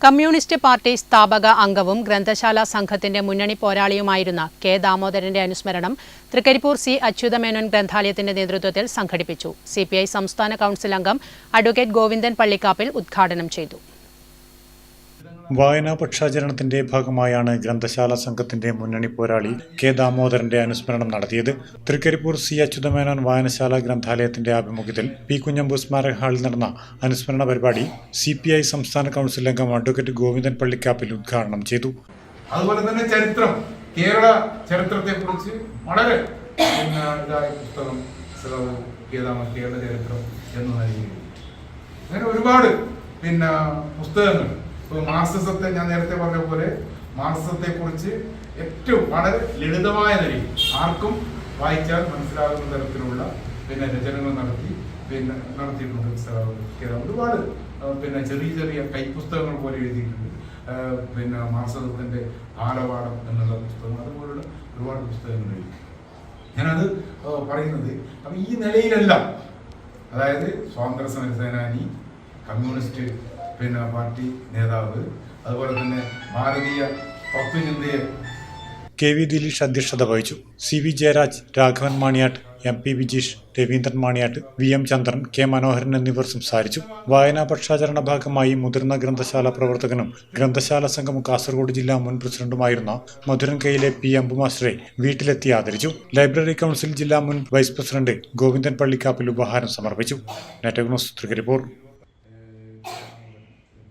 Communist party സ്ഥാപക അംഗവും ഗ്രന്ഥശാല സംഘത്തിന്റെ മുന്നണി പോരാളിയുമായിരുന്ന കെ ദാമോദരന്റെ അനുസ്മരണം തൃക്കരിപ്പൂർ സി അച്യുതമേനോൻ ഗ്രന്ഥാലയത്തിന്റെ നേതൃത്വത്തിൽ സംഘടിപ്പിച്ചു. സിപിഐ സംസ്ഥാന കൌൺസിൽ അംഗം അഡ്വക്കേറ്റ് ഗോവിന്ദൻ പള്ളിക്കാപ്പിൽ ഉദ്ഘാടനം ചെയ്തു. വായനാ പക്ഷാചരണത്തിന്റെ ഭാഗമായാണ് ഗ്രന്ഥശാല സംഘത്തിന്റെ മുന്നണി പോരാളി കെ ദാമോദരന്റെ അനുസ്മരണം നടത്തിയത്. തൃക്കരിപ്പൂർ സി അച്യുതമേനോൻ വായനശാല ഗ്രന്ഥാലയത്തിന്റെ ആഭിമുഖ്യത്തിൽ പി കുഞ്ഞമ്പു സ്മാരക ഹാളിൽ നടന്ന അനുസ്മരണ പരിപാടി സി പി ഐ സംസ്ഥാന കൗൺസിൽ അംഗം അഡ്വക്കേറ്റ് ഗോവിന്ദൻ പള്ളിക്കാപ്പിൽ ഉദ്ഘാടനം ചെയ്തു. അതുപോലെ തന്നെ ചരിത്രം കേരള ചരിത്രത്തെ കുറിച്ച് വളരെ പുസ്തകം കേരള ചരിത്രം എന്ന് അങ്ങനെ ഒരുപാട് പിന്നെ പുസ്തകങ്ങൾ ഇപ്പോൾ മാർസിസത്തെ ഞാൻ നേരത്തെ പറഞ്ഞ പോലെ മാർസിസത്തെ കുറിച്ച് ഏറ്റവും വളരെ ലളിതമായ നിലയിൽ ആർക്കും വായിച്ചാൽ മനസ്സിലാകുന്ന തരത്തിലുള്ള പിന്നെ രചനകൾ നടത്തി പിന്നെ നടത്തിയിട്ടുണ്ട്. ഒരുപാട് പിന്നെ ചെറിയ ചെറിയ കൈപ്പുസ്തകങ്ങൾ പോലെ എഴുതിയിട്ടുണ്ട് പിന്നെ മാർക്സിസത്തിന്റെ ആലവാടം എന്നുള്ള പുസ്തകം അതുപോലുള്ള ഒരുപാട് പുസ്തകങ്ങൾ എഴുതി ഞാനത് പറയുന്നത് അപ്പം ഈ നിലയിലെല്ലാം അതായത് സ്വാതന്ത്ര്യ സമര സേനാനി കമ്മ്യൂണിസ്റ്റ് പിന്നെ പാർട്ടി നേതാവ്. അതുപോലെ തന്നെ ഭാരതീയ തത്വചിന്തയെ കെ വി ദിലീഷ് അധ്യക്ഷത വഹിച്ചു. C V Jayaraj Raghavan Maniyat M P Vijeesh Raveendran Maniyat V M Chandran K Manoharan എന്നിവർ സംസാരിച്ചു. വായനാ പക്ഷാചരണ ഭാഗമായി മുതിർന്ന ഗ്രന്ഥശാല പ്രവർത്തകനും ഗ്രന്ഥശാല സംഘം കാസർഗോഡ് ജില്ലാ മുൻ പ്രസിഡന്റുമായിരുന്ന മധുരൻ കൈയിലെ പി അമ്പുമാസ്റ്ററെ വീട്ടിലെത്തി ആദരിച്ചു. ലൈബ്രറി കൗൺസിൽ ജില്ലാ മുൻ വൈസ് പ്രസിഡന്റ് ഗോവിന്ദൻ പള്ളിക്കാപ്പിൽ ഉപഹാരം സമർപ്പിച്ചു. നെറ്റഗ്നോസ് തൃക്കരിപ്പൂർ.